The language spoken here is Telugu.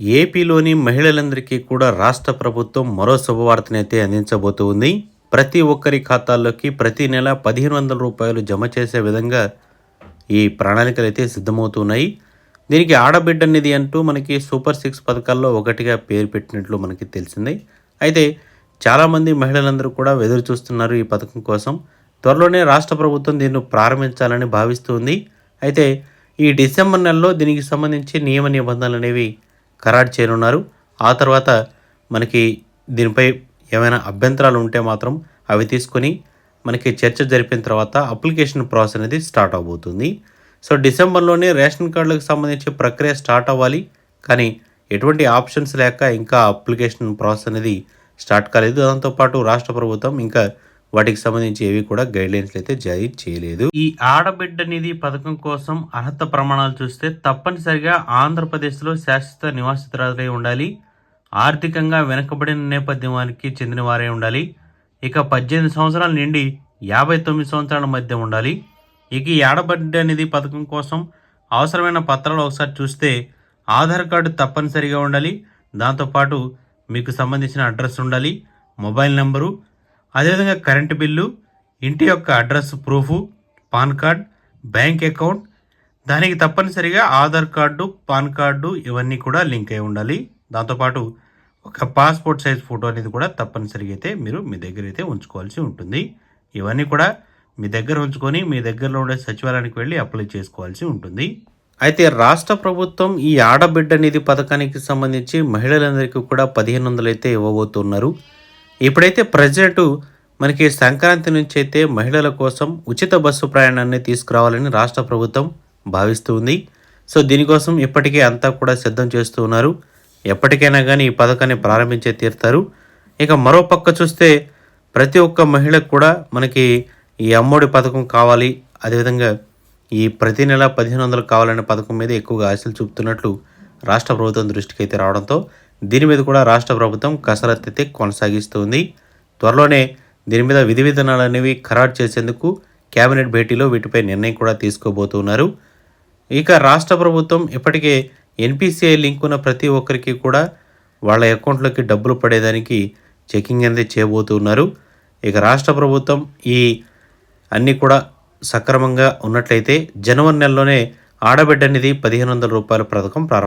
ఏపీలోని మహిళలందరికీ కూడా రాష్ట్ర ప్రభుత్వం మరో శుభవార్తనైతే అందించబోతుంది. ప్రతి ఒక్కరి ఖాతాల్లోకి ప్రతి నెల పదిహేను వందల రూపాయలు జమ చేసే విధంగా ఈ ప్రణాళికలు అయితే సిద్ధమవుతున్నాయి. దీనికి ఆడబిడ్డ నిధి అంటూ మనకి సూపర్ సిక్స్ పథకాల్లో ఒకటిగా పేరు పెట్టినట్లు మనకి తెలిసింది. అయితే చాలామంది మహిళలందరూ కూడా ఎదురు చూస్తున్నారు ఈ పథకం కోసం. త్వరలోనే రాష్ట్ర ప్రభుత్వం దీన్ని ప్రారంభించాలని భావిస్తుంది. అయితే ఈ డిసెంబర్ నెలలో దీనికి సంబంధించి నియమ నిబంధనలు అనేవి ఖరారు చేయనున్నారు. ఆ తర్వాత మనకి దీనిపై ఏమైనా అభ్యంతరాలు ఉంటే మాత్రం అవి తీసుకొని మనకి చర్చ జరిపిన తర్వాత అప్లికేషన్ ప్రాసెస్ అనేది స్టార్ట్ అవబోతుంది. సో డిసెంబర్లోనే రేషన్ కార్డులకు సంబంధించి ప్రక్రియ స్టార్ట్ అవ్వాలి. కానీ ఎటువంటి ఆప్షన్స్ లేక ఇంకా అప్లికేషన్ ప్రాసెస్ అనేది స్టార్ట్ కాలేదు. దాంతోపాటు రాష్ట్ర ప్రభుత్వం ఇంకా వాటికి సంబంధించి ఏవి కూడా గైడ్లైన్స్ అయితే జారీ చేయలేదు. ఈ ఆడబిడ్డ నిధి పథకం కోసం అర్హత ప్రమాణాలు చూస్తే తప్పనిసరిగా ఆంధ్రప్రదేశ్లో శాశ్వత నివాసితురాలై ఉండాలి. ఆర్థికంగా వెనుకబడిన నేపథ్యానికి చెందిన వారే ఉండాలి. ఇక పద్దెనిమిది సంవత్సరాల నుండి యాభై తొమ్మిది సంవత్సరాల మధ్య ఉండాలి. ఇక ఈ ఆడబిడ్డ నిధి పథకం కోసం అవసరమైన పత్రాలు ఒకసారి చూస్తే ఆధార్ కార్డు తప్పనిసరిగా ఉండాలి. దాంతోపాటు మీకు సంబంధించిన అడ్రస్ ఉండాలి. మొబైల్ నెంబరు అదేవిధంగా కరెంటు బిల్లు ఇంటి యొక్క address proof pan card bank account దానికి తప్పనిసరిగా ఆధార్ కార్డు పాన్ కార్డు ఇవన్నీ కూడా లింక్ అయి ఉండాలి. దాంతోపాటు ఒక పాస్పోర్ట్ సైజ్ ఫోటో అనేది కూడా తప్పనిసరిగా అయితే మీరు మీ దగ్గర అయితే ఉంచుకోవాల్సి ఉంటుంది. ఇవన్నీ కూడా మీ దగ్గర ఉంచుకొని మీ దగ్గరలో ఉండే సచివాలయానికి వెళ్ళి అప్లై చేసుకోవాల్సి ఉంటుంది. అయితే రాష్ట్ర ప్రభుత్వం ఈ ఆడబిడ్డ నిధి పథకానికి సంబంధించి మహిళలందరికీ కూడా పదిహేను వందలు అయితే ఇవ్వబోతున్నారు. ఇప్పుడైతే ప్రజెంట్ మనకి సంక్రాంతి నుంచి అయితే మహిళల కోసం ఉచిత బస్సు ప్రయాణాన్ని తీసుకురావాలని రాష్ట్ర ప్రభుత్వం భావిస్తుంది సో దీనికోసం ఇప్పటికే అంతా కూడా సిద్ధం చేస్తూ ఉన్నారు. ఎప్పటికైనా కానీ ఈ పథకాన్ని ప్రారంభించే తీరుతారు. ఇక మరో పక్క చూస్తే ప్రతి ఒక్క మహిళకు కూడా మనకి ఈ అమ్మఒడి పథకం కావాలి. అదేవిధంగా ఈ ప్రతి నెల పదిహేను వందలు కావాలనే పథకం మీద ఎక్కువగా ఆశలు చూపుతున్నట్లు రాష్ట్ర ప్రభుత్వం దృష్టికి అయితే రావడంతో దీని మీద కూడా రాష్ట్ర ప్రభుత్వం కసరత్తు అయితే కొనసాగిస్తుంది. త్వరలోనే దీని మీద విధి విధానాలు అనేవి ఖరారు చేసేందుకు కేబినెట్ భేటీలో వీటిపై నిర్ణయం కూడా తీసుకోబోతున్నారు. ఇక రాష్ట్ర ప్రభుత్వం ఇప్పటికే ఎన్పిసిఐ లింక్ ఉన్న ప్రతి ఒక్కరికి కూడా వాళ్ళ అకౌంట్లోకి డబ్బులు పడేదానికి చెకింగ్ అనేది చేయబోతున్నారు. ఇక రాష్ట్ర ప్రభుత్వం ఈ అన్నీ కూడా సక్రమంగా ఉన్నట్లయితే జనవరి నెలలోనే ఆడబిడ్డ అనేది పదిహేను వందల రూపాయల పథకం ప్రారంభం